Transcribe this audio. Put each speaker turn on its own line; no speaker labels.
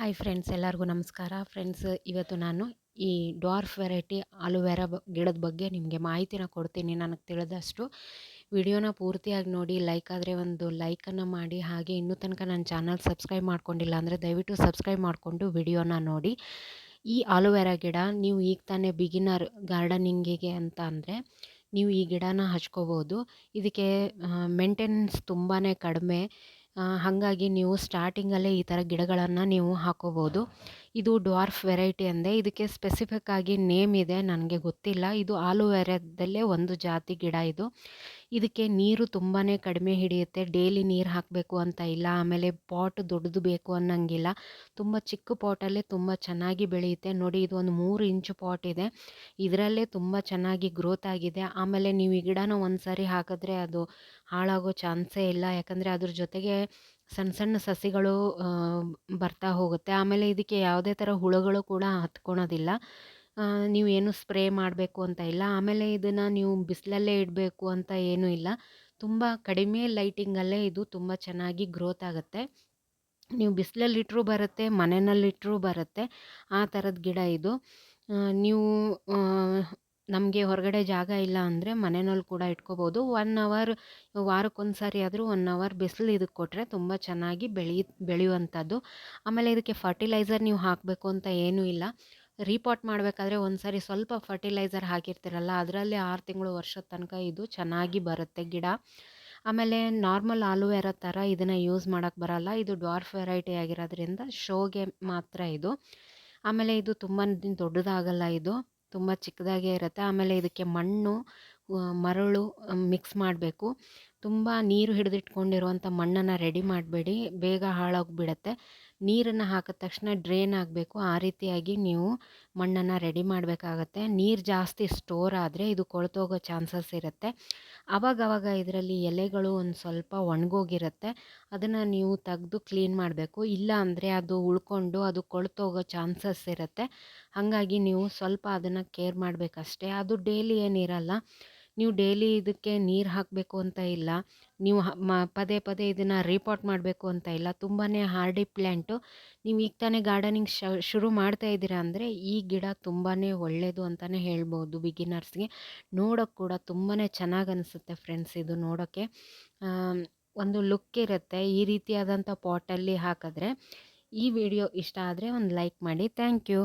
Hi friends ಎಲ್ಲರಿಗೂ ನಮಸ್ಕಾರ. Friends ಇವತ್ತು ನಾನು ಈ ಡಾರ್ಫ್ ವೆರೈಟಿ ಆಲೂವೆರಾ ಬ, ಗಿಡದ ಬಗ್ಗೆ ನಿಮಗೆ ಮಾಹಿತಿನ ಕೊಡ್ತೀನಿ. ನನಗೆ ತಿಳಿದಷ್ಟು ವಿಡಿಯೋನ ಪೂರ್ತಿಯಾಗಿ ನೋಡಿ ಲೈಕ್ ಆದರೆ ಒಂದು ಲೈಕನ್ನು ಮಾಡಿ, ಹಾಗೆ ಇನ್ನೂ ತನಕ ನನ್ನ ಚಾನಲ್ ಸಬ್ಸ್ಕ್ರೈಬ್ ಮಾಡ್ಕೊಂಡಿಲ್ಲ ಅಂದರೆ ದಯವಿಟ್ಟು ಸಬ್ಸ್ಕ್ರೈಬ್ ಮಾಡಿಕೊಂಡು ವಿಡಿಯೋನ ನೋಡಿ. ಈ ಆಲೂವೆರಾ ಗಿಡ ನೀವು ಈಗ ತಾನೇ ಬಿಗಿನರ್ ಗಾರ್ಡನಿಂಗಿಗೆ ಅಂತ ಅಂದರೆ ನೀವು ಈ ಗಿಡನ ಹಚ್ಕೋಬೋದು. ಇದಕ್ಕೆ ಮೇಂಟೆನೆನ್ಸ್ ತುಂಬಾ ಕಡಿಮೆ. ಹಾಗಾಗಿ ನೀವು ಸ್ಟಾರ್ಟಿಂಗಲ್ಲೇ ಈ ಥರ ಗಿಡಗಳನ್ನು ನೀವು ಹಾಕೋಬೋದು. ಇದು ಡ್ವಾರ್ಫ್ ವೆರೈಟಿ ಅಂದೆ. ಇದಕ್ಕೆ ಸ್ಪೆಸಿಫಿಕ್ ಆಗಿ ನೇಮ್ ಇದೆ, ನನಗೆ ಗೊತ್ತಿಲ್ಲ. ಇದು ಆಲೂವೆರದಲ್ಲೇ ಒಂದು ಜಾತಿ ಗಿಡ ಇದು. ಇದಕ್ಕೆ ನೀರು ತುಂಬಾ ಕಡಿಮೆ ಹಿಡಿಯುತ್ತೆ. ಡೈಲಿ ನೀರು ಹಾಕಬೇಕು ಅಂತ ಇಲ್ಲ. ಆಮೇಲೆ ಪಾಟ್ ದೊಡ್ಡದು ಬೇಕು ಅನ್ನೋಂಗಿಲ್ಲ. ತುಂಬ ಚಿಕ್ಕ ಪಾಟಲ್ಲೇ ತುಂಬ ಚೆನ್ನಾಗಿ ಬೆಳೆಯುತ್ತೆ. ನೋಡಿ, ಇದು ಒಂದು ಮೂರು ಇಂಚು ಪಾಟ್ ಇದೆ. ಇದರಲ್ಲೇ ತುಂಬ ಚೆನ್ನಾಗಿ ಗ್ರೋತ್ ಆಗಿದೆ. ಆಮೇಲೆ ನೀವು ಈ ಗಿಡನ ಒಂದು ಸಾರಿ ಹಾಕಿದ್ರೆ ಅದು ಹಾಳಾಗೋ ಚಾನ್ಸೇ ಇಲ್ಲ. ಯಾಕಂದರೆ ಅದ್ರ ಜೊತೆಗೆ ಸಣ್ಣ ಸಣ್ಣ ಸಸಿಗಳು ಬರ್ತಾ ಹೋಗುತ್ತೆ. ಆಮೇಲೆ ಇದಕ್ಕೆ ಯಾವುದೇ ಥರ ಹುಳುಗಳು ಕೂಡ ಹತ್ಕೊಳೋದಿಲ್ಲ. ನೀವು ಏನು ಸ್ಪ್ರೇ ಮಾಡಬೇಕು ಅಂತ ಇಲ್ಲ. ಆಮೇಲೆ ಇದನ್ನು ನೀವು ಬಿಸಿಲಲ್ಲೇ ಇಡಬೇಕು ಅಂತ ಏನೂ ಇಲ್ಲ. ತುಂಬ ಕಡಿಮೆ ಲೈಟಿಂಗಲ್ಲೇ ಇದು ತುಂಬ ಚೆನ್ನಾಗಿ ಗ್ರೋತ್ ಆಗುತ್ತೆ. ನೀವು ಬಿಸಿಲಲ್ಲಿಟ್ಟರೂ ಬರುತ್ತೆ ಮನೆಯಲ್ಲಿಟ್ಟರೂ ಬರುತ್ತೆ. ಆ ಥರದ ಗಿಡ ಇದು. ನೀವು ನಮಗೆ ಹೊರಗಡೆ ಜಾಗ ಇಲ್ಲ ಅಂದರೆ ಮನೆಯಲ್ಲಿ ಕೂಡ ಇಟ್ಕೋಬೋದು. ಒನ್ ಅವರ್ ವಾರಕ್ಕೊಂದು ಸಾರಿ ಆದರೂ ಒನ್ ಅವರ್ ಬಿಸಿಲು ಇದಕ್ಕೆ ಕೊಟ್ಟರೆ ತುಂಬ ಚೆನ್ನಾಗಿ ಬೆಳಿ, ಬೆಳೆಯುವಂಥದ್ದು. ಆಮೇಲೆ ಇದಕ್ಕೆ ಫರ್ಟಿಲೈಸರ್ ನೀವು ಹಾಕಬೇಕು ಅಂತ ಏನೂ ಇಲ್ಲ. ರೀಪಾಟ್ ಮಾಡಬೇಕಾದ್ರೆ ಒಂದು ಸಾರಿ ಸ್ವಲ್ಪ ಫರ್ಟಿಲೈಸರ್ ಹಾಕಿರ್ತೀರಲ್ಲ, ಅದರಲ್ಲಿ ಆರು ತಿಂಗಳು ವರ್ಷದ ತನಕ ಇದು ಚೆನ್ನಾಗಿ ಬರುತ್ತೆ ಗಿಡ. ಆಮೇಲೆ ನಾರ್ಮಲ್ ಆಲೂವೆರ ಥರ ಇದನ್ನು ಯೂಸ್ ಮಾಡೋಕ್ಕೆ ಬರಲ್ಲ. ಇದು ಡ್ವಾರ್ಫ್ ವೆರೈಟಿ ಆಗಿರೋದ್ರಿಂದ ಶೋಗೆ ಮಾತ್ರ ಇದು. ಆಮೇಲೆ ಇದು ತುಂಬ ದೊಡ್ಡದಾಗಲ್ಲ ಇದು. ತುಂಬ ಚಿಕ್ಕದಾಗೇ ಇರುತ್ತೆ. ಆಮೇಲೆ ಇದಕ್ಕೆ ಮಣ್ಣು ಮರಳು ಮಿಕ್ಸ್ ಮಾಡಬೇಕು. ತುಂಬ ನೀರು ಹಿಡಿದಿಟ್ಕೊಂಡಿರುವಂಥ ಮಣ್ಣನ್ನು ರೆಡಿ ಮಾಡಬೇಡಿ, ಬೇಗ ಹಾಳಾಗಿಬಿಡತ್ತೆ. ನೀರನ್ನು ಹಾಕಿದ ತಕ್ಷಣ ಡ್ರೈನ್ ಆಗಬೇಕು. ಆ ರೀತಿಯಾಗಿ ನೀವು ಮಣ್ಣನ್ನು ರೆಡಿ ಮಾಡಬೇಕಾಗತ್ತೆ. ನೀರು ಜಾಸ್ತಿ ಸ್ಟೋರ್ ಆದರೆ ಇದು ಕೊಳ್ತೋಗೋ ಚಾನ್ಸಸ್ ಇರುತ್ತೆ. ಆವಾಗವಾಗ ಇದರಲ್ಲಿ ಎಲೆಗಳು ಒಂದು ಸ್ವಲ್ಪ ಒಣಗೋಗಿರುತ್ತೆ. ಅದನ್ನು ನೀವು ತೆಗೆದು ಕ್ಲೀನ್ ಮಾಡಬೇಕು. ಇಲ್ಲ ಅಂದರೆ ಅದು ಉಳ್ಕೊಂಡು ಅದು ಕೊಳ್ತೋಗೋ ಚಾನ್ಸಸ್ ಇರುತ್ತೆ. ಹಾಗಾಗಿ ನೀವು ಸ್ವಲ್ಪ ಅದನ್ನು ಕೇರ್ ಮಾಡಬೇಕಷ್ಟೇ. ಅದು ಡೈಲಿ ಏನಿರಲ್ಲ. ನೀವು ಡೈಲಿ ಇದಕ್ಕೆ ನೀರು ಹಾಕಬೇಕು ಅಂತ ಇಲ್ಲ, ನೀವು ಪದೇ ಪದೇ ಇದನ್ನು ರೀಪಾಟ್ ಮಾಡಬೇಕು ಅಂತ ಇಲ್ಲ ತುಂಬಾ ಹಾರ್ಡಿ ಪ್ಲ್ಯಾಂಟು ನೀವು ಈಗ ತಾನೇ ಗಾರ್ಡನಿಂಗ್ ಶುರು ಮಾಡ್ತಾ ಇದ್ದೀರಾ ಅಂದರೆ ಈ ಗಿಡ ತುಂಬಾ ಒಳ್ಳೆಯದು ಅಂತಲೇ ಹೇಳ್ಬೋದು ಬಿಗಿನರ್ಸ್ಗೆ ನೋಡೋಕ್ಕೆ ಕೂಡ ತುಂಬಾ ಚೆನ್ನಾಗಿ ಅನಿಸುತ್ತೆ ಫ್ರೆಂಡ್ಸ್ ಇದು ನೋಡೋಕ್ಕೆ ಒಂದು ಲುಕ್ ಇರುತ್ತೆ, ಈ ರೀತಿಯಾದಂಥ ಪಾಟಲ್ಲಿ ಹಾಕಿದ್ರೆ ಈ ವಿಡಿಯೋ ಇಷ್ಟ ಆದರೆ ಒಂದು ಲೈಕ್ ಮಾಡಿ. Thank you